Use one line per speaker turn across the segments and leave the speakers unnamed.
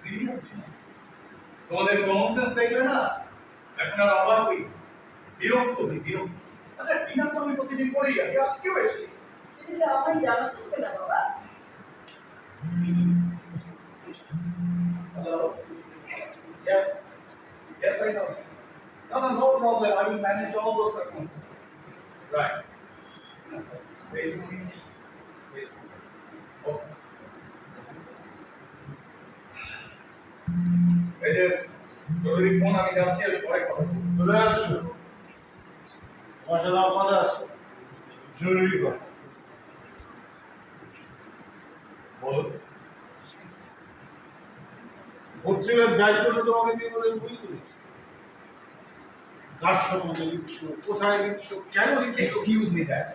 Seriously না তোমাদের common sense দেখলে না এখন আর আবার ওই বিরক্ত হই বিরক্ত আচ্ছা ডিনার তো আমি প্রতিদিন করেই আছি আজকেও এসেছি
সেটা আমায় জানাতে হবে না বাবা
Hello? Yes. Yes, I know. No, no, no problem. I will manage all those circumstances. Right. Basically, basically. এই যে জরুরি ফোন আমি যাচ্ছি আমি পরে কথা বলব।
চলে আসছো তোমার সাথে আমার কথা আছে। জরুরি কথা।
বলো।
পত্রিকার দায়িত্বটা তোমাকে দিয়ে বলে ভুল করেছি? কার সম্বন্ধে লিখছ কোথায় লিখছ কেন লিখছ
এক্সকিউজ মি দ্যাট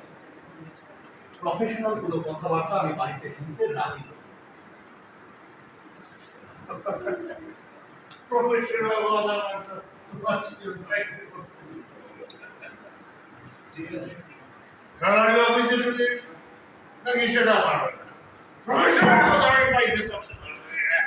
প্রফেশনাল কোনো কথাবার্তা আমি বাড়িতে শুনতে রাজি নই।
প্রফেশনাল ওয়ালা
ঠিক আছে
কারণ আমি অফিসে চলে। নাকি সেটা পারবে না প্রফেশনাল কথা আমি পাইতে পছন্দ করি না।